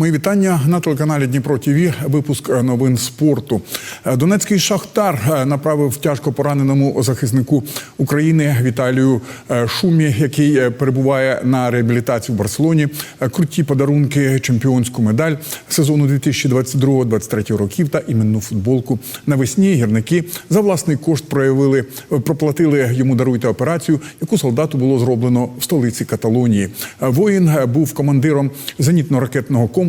Мої вітання на телеканалі Дніпро ТІВІ. Випуск новин спорту. Донецький шахтар е, направив тяжко пораненому захиснику України Віталію е, Шумі, який е, перебуває на реабілітації в Барселоні. е, Круті подарунки, чемпіонську медаль сезону 2022-2023 років та іменну футболку. Навесні гірники за власний кошт проявили проплатили йому даруйте операцію, яку солдату було зроблено в столиці Каталонії. Е, Воїн е, був командиром зенітно-ракетного комплексу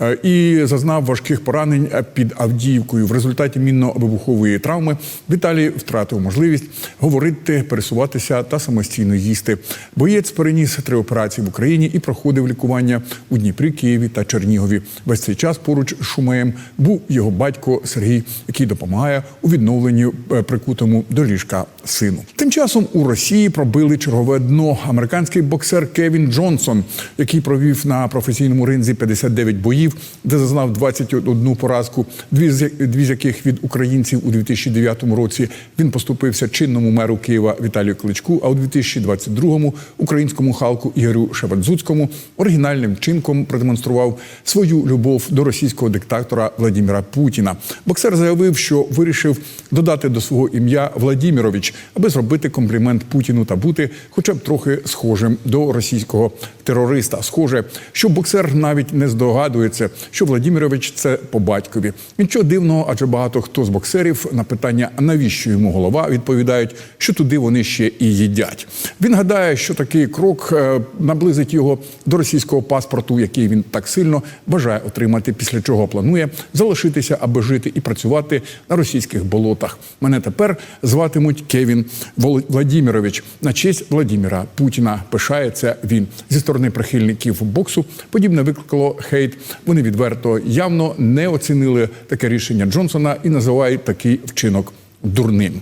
е, і зазнав важких поранень під Авдіївкою. В результаті мінно-вибухової травми Віталій втратив можливість говорити, пересуватися та самостійно їсти. Боєць переніс три операції в Україні і проходив лікування у Дніпрі, Києві та Чернігові. Весь цей час поруч з Шумеєм був його батько Сергій, який допомагає у відновленні е, прикутому до ліжка сину. Тим часом у Росії пробили чергове дно. Американський боксер Кевін Джонсон, який провів на професійному ринзі 59 боїв, де зазнав 21 поразку, дві з дві з яких від українців у 2009 році. Він поступився чинному меру Києва Віталію Кличку. А у 2022-му українському халку Ігорю Шевадзуцькому оригінальним чинком продемонстрував свою любов до російського диктатора Владимира Путіна. Боксер заявив, що вирішив додати до свого ім'я Владімірович, аби зробити комплімент Путіну та бути, хоча б трохи схожим до російського терориста. Схоже, що боксер навіть не здогадується, що Владімірович це по батькові. Нічого дивного, адже багато хто з боксерів на питання, навіщо йому голова, відповідають, що туди вони ще і їдять. Він гадає, що такий крок е, наблизить його до російського паспорту, який він так сильно бажає отримати, після чого планує залишитися, аби жити і працювати на російських болотах. Мене тепер зватимуть Кевін Владімірович на честь Владіміра Путіна. Пишається він зі сторони прихильників боксу. Подібне викликало хейт. Вони відверто явно не оцінили таке рішення Джонсона і називають такий вчинок дурним.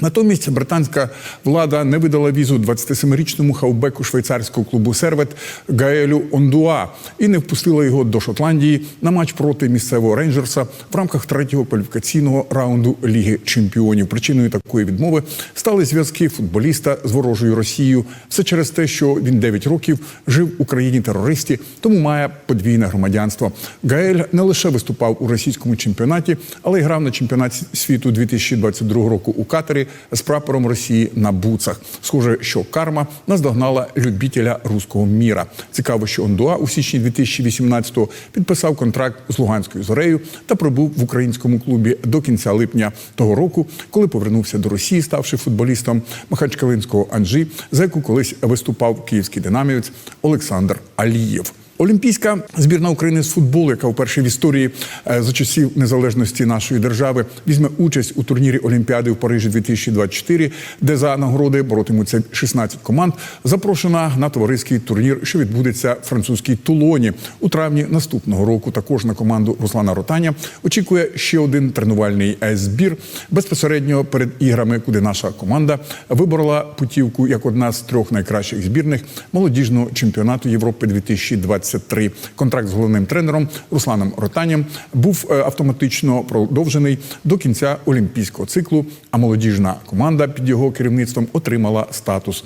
Натомість британська влада не видала візу 27-річному хавбеку швейцарського клубу Сервет Гаелю Ондуа і не впустила його до Шотландії на матч проти місцевого рейнджерса в рамках третього кваліфікаційного раунду Ліги Чемпіонів. Причиною такої відмови стали зв'язки футболіста з ворожою Росією. Все через те, що він 9 років жив у країні терористі, тому має подвійне громадянство. Гаель не лише виступав у російському чемпіонаті, але й грав на чемпіонаті світу 2022 року у Катарі з прапором Росії на буцах. Схоже, що карма наздогнала любітеля руського міра. Цікаво, що Ондуа у січні 2018-го підписав контракт з Луганською зорею та пробув в українському клубі до кінця липня того року, коли повернувся до Росії, ставши футболістом Махачкалинського Анжі, за яку колись виступав київський динамівець Олександр Алієв. Олімпійська збірна України з футболу, яка вперше в історії е, за часів незалежності нашої держави візьме участь у турнірі Олімпіади в Парижі 2024, де за нагороди боротимуться 16 команд. Запрошена на товариський турнір, що відбудеться в французькій Тулоні у травні наступного року. Також на команду Руслана Ротаня очікує ще один тренувальний е, збір безпосередньо перед іграми, куди наша команда виборола путівку як одна з трьох найкращих збірних молодіжного чемпіонату Європи 2023. Контракт з головним тренером Русланом Ротанєм був е, автоматично продовжений до кінця олімпійського циклу. А молодіжна команда під його керівництвом отримала статус.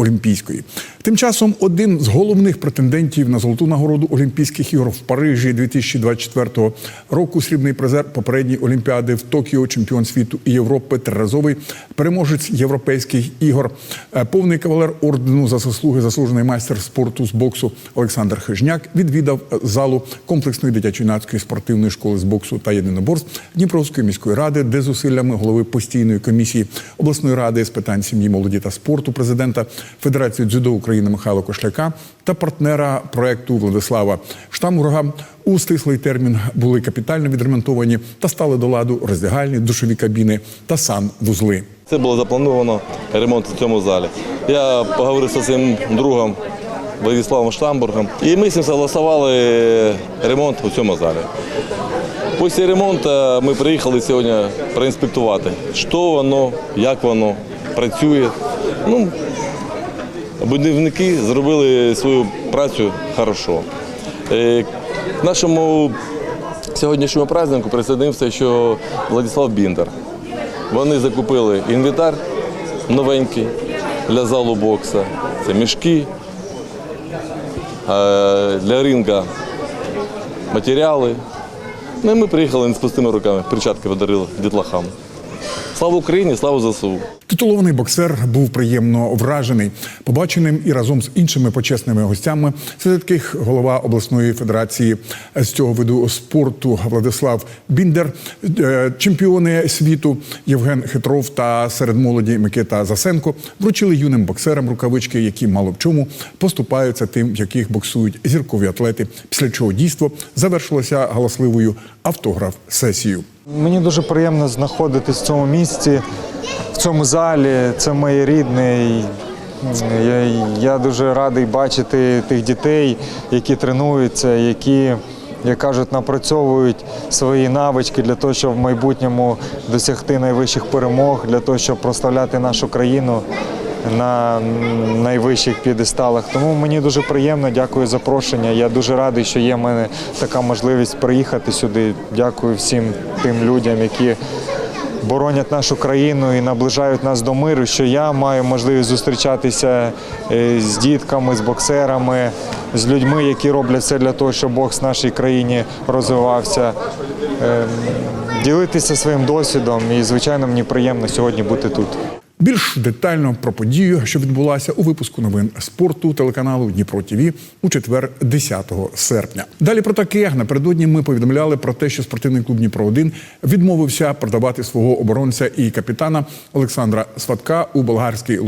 Олімпійської тим часом один з головних претендентів на золоту нагороду Олімпійських ігор в Парижі 2024 року. Срібний призер попередньої олімпіади в Токіо, чемпіон світу і Європи, триразовий переможець європейських ігор, е, повний кавалер ордену за заслуги, заслужений майстер спорту з боксу Олександр Хижняк відвідав е, залу комплексної дитячо-юнацької спортивної школи з боксу та єдиноборств Дніпровської міської ради, де зусиллями голови постійної комісії обласної ради з питань сім'ї, молоді та спорту, президента Федерації дзюдо України Михайла Кошляка та партнера проекту Владислава Штамурга у стислий термін були капітально відремонтовані та стали до ладу роздягальні, душові кабіни та санвузли. Це було заплановано ремонт в цьому залі. Я поговорив зі своїм другом Владиславом Штамбургом, і ми з ним согласували ремонт у цьому залі. Після ремонту ми приїхали сьогодні проінспектувати, що воно, як воно працює. Ну, будівники зробили свою працю хорошо. Е, нашому сьогоднішньому празднику присоединився ще Владислав Біндер. Вони закупили інвентар новенький для залу бокса. Це мішки. Е, Для ринга матеріали. Ну і ми приїхали не з пустими руками, перчатки подарили дітлахам. Слава Україні, слава ЗСУ! Титулований боксер був приємно вражений побаченим і разом з іншими почесними гостями, серед яких голова обласної федерації з цього виду спорту Владислав Біндер, е, чемпіони світу Євген Хитров та серед молоді Микита Засенко вручили юним боксерам рукавички, які мало в чому поступаються тим, в яких боксують зіркові атлети. Після чого дійство завершилося галасливою автограф-сесією. Мені дуже приємно знаходитись в цьому місці, в цьому залі. Це моє рідне. Я, я дуже радий бачити тих дітей, які тренуються, які, як кажуть, напрацьовують свої навички для того, щоб в майбутньому досягти найвищих перемог, для того, щоб прославляти нашу країну на найвищих п'єдесталах. Тому мені дуже приємно, дякую за запрошення. Я дуже радий, що є в мене така можливість приїхати сюди. Дякую всім тим людям, які боронять нашу країну і наближають нас до миру. Що я маю можливість зустрічатися е, з дітками, з боксерами, з людьми, які роблять все для того, щоб бокс в нашій країні розвивався. Ем, Ділитися своїм досвідом і, звичайно, мені приємно сьогодні бути тут. Більш детально про подію, що відбулася у випуску новин спорту телеканалу Дніпро ТВ у четвер, 10 серпня. Далі про таке напередодні ми повідомляли про те, що спортивний клуб Дніпро 1 відмовився продавати свого оборонця і капітана Олександра Сватка у болгарський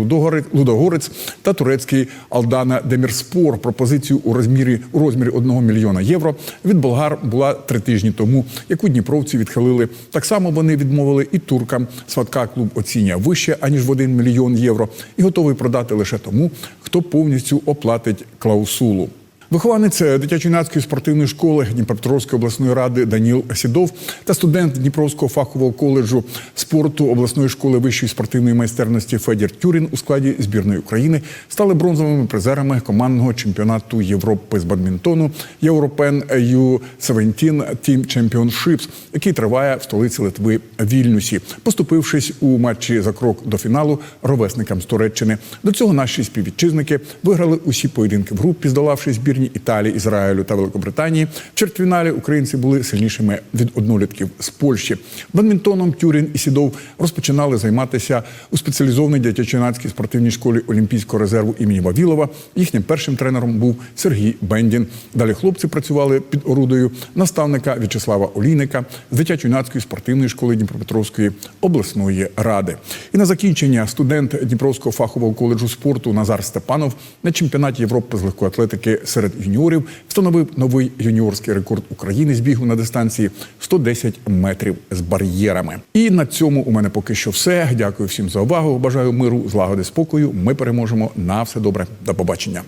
Лудогорець та турецький Алдана Демірспор. Пропозицію у розмірі у розмірі 1 мільйона євро від болгар була три тижні тому, яку дніпровці відхилили. Так само вони відмовили і туркам. Сватка клуб оцінює вище аніж в 1 мільйон євро і готовий продати лише тому, хто повністю оплатить клаусулу. Вихованець дитячо-юнацької спортивної школи Дніпропетровської обласної ради Даніл Сідов та студент Дніпровського фахового коледжу спорту обласної школи вищої спортивної майстерності Федір Тюрін у складі збірної України стали бронзовими призерами командного чемпіонату Європи з бадмінтону European U17 Team Championships, який триває в столиці Литви Вільнюсі, поступившись у матчі за крок до фіналу ровесникам з Туреччини. До цього наші співвітчизники виграли усі поєдинки в групі, здолавши збірні Італії, Ізраїлю та Великобританії. В чвертьфіналі українці були сильнішими від однолітків з Польщі. Бадмінтоном Тюрін і Сідов розпочинали займатися у спеціалізованій дитячо-юнацькій спортивній школі Олімпійського резерву імені Вавілова. Їхнім першим тренером був Сергій Бендін. Далі хлопці працювали під орудою наставника В'ячеслава Олійника з дитячо-юнацької спортивної школи Дніпропетровської обласної ради. І на закінчення студент Дніпровського фахового коледжу спорту Назар Степанов на чемпіонаті Європи з легкої атлетики серед юніорів встановив новий юніорський рекорд України з бігу на дистанції 110 метрів з бар'єрами. І на цьому у мене поки що все. Дякую всім за увагу. Бажаю миру, злагоди, спокою. Ми переможемо. На все добре. До побачення.